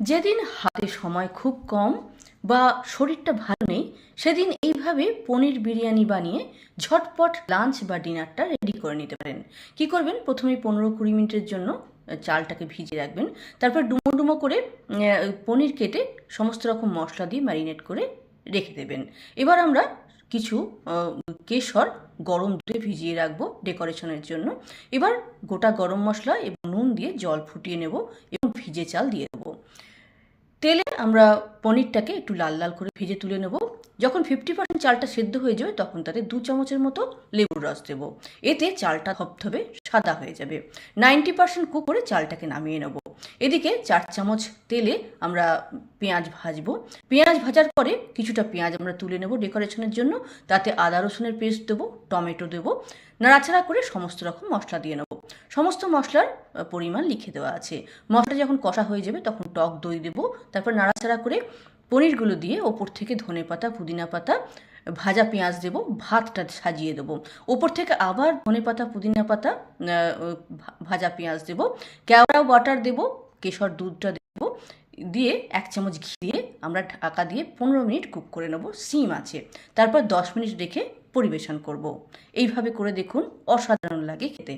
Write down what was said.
যেদিন হাতে সময় খুব কম বা শরীরটা ভালো নেই, সেদিন এইভাবে পনির বিরিয়ানি বানিয়ে ঝটপট লাঞ্চ বা ডিনারটা রেডি করে নিতে পারেন। কি করবেন? প্রথমে পনেরো কুড়ি মিনিটের জন্য চালটাকে ভিজিয়ে রাখবেন। তারপর ডুমো ডুমো করে পনির কেটে সমস্ত রকম মশলা দিয়ে ম্যারিনেট করে রেখে দেবেন। এবার আমরা কিছু কেশর গরম দুধে ভিজিয়ে রাখব ডেকোরেশনের জন্য। এবার গোটা গরম মশলা এবং নুন দিয়ে জল ফুটিয়ে নেব এবং ভিজে চাল দিয়ে তেলে আমরা পনিরটাকে একটু লাল লাল করে ভেজে তুলে নেব। যখন ফিফটি পার্সেন্ট চালটা সেদ্ধ হয়ে যাবে, তখন তাতে দু চামচের মতো লেবুর রস দেবো। এতে চালটা ধপধপে সাদা হয়ে যাবে। নাইনটি পার্সেন্ট কুক করে চালটাকে নামিয়ে নেব। এদিকে চার চামচ তেলে আমরা পেঁয়াজ ভাজবো। পেঁয়াজ ভাজার পরে কিছুটা পেঁয়াজ আমরা তুলে নেব ডেকোরেশনের জন্য। তাতে আদা, রসুনের পেস্ট দেবো, টমেটো দেবো। নাড়াচাড়া করে সমস্ত রকম মশলা দিয়ে নেব। সমস্ত মশলার পরিমাণ লিখে দেওয়া আছে। মশলা যখন কষা হয়ে যাবে তখন টক দই দেবো। তারপর নাড়াচাড়া করে পনিরগুলো দিয়ে ওপর থেকে ধনে পাতা, পুদিনা পাতা, ভাজা পেঁয়াজ দেবো, ভাতটা সাজিয়ে দেবো। ওপর থেকে আবার ধনে পাতা, পুদিনা পাতা ভাজা পেঁয়াজ দেবো, কেওড়া বাটার দেবো, কেশর দুধটা দেবো, দিয়ে এক চামচ ঘি দিয়ে আমরা ঢাকা দিয়ে পনেরো মিনিট কুক করে নেব, সিম আছে। তারপর দশ মিনিট রেখে পরিবেশন করব। এইভাবে করে দেখুন, অসাধারণ লাগে খেতে।